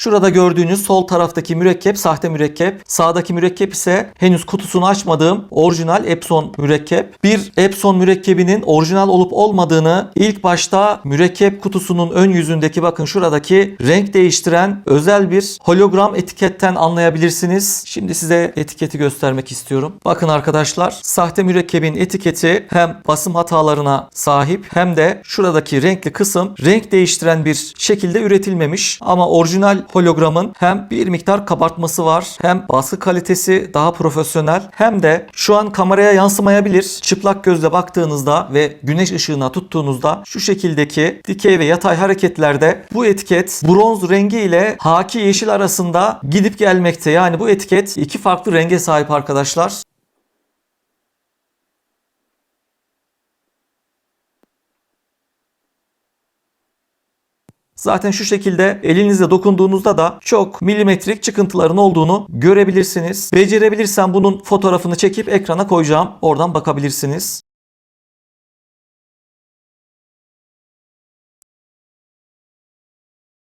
Şurada gördüğünüz sol taraftaki mürekkep sahte mürekkep. Sağdaki mürekkep ise henüz kutusunu açmadığım orijinal Epson mürekkep. Bir Epson mürekkebinin orijinal olup olmadığını ilk başta mürekkep kutusunun ön yüzündeki bakın şuradaki renk değiştiren özel bir hologram etiketten anlayabilirsiniz. Şimdi size etiketi göstermek istiyorum. Bakın arkadaşlar sahte mürekkebin etiketi hem basım hatalarına sahip hem de şuradaki renkli kısım renk değiştiren bir şekilde üretilmemiş. Ama orijinal hologramın hem bir miktar kabartması var hem baskı kalitesi daha profesyonel hem de şu an kameraya yansımayabilir. Çıplak gözle baktığınızda ve güneş ışığına tuttuğunuzda şu şekildeki dikey ve yatay hareketlerde bu etiket bronz rengi ile haki yeşil arasında gidip gelmekte. Yani bu etiket iki farklı renge sahip arkadaşlar. Zaten şu şekilde elinizle dokunduğunuzda da çok milimetrik çıkıntıların olduğunu görebilirsiniz. Becerebilirsem bunun fotoğrafını çekip ekrana koyacağım. Oradan bakabilirsiniz.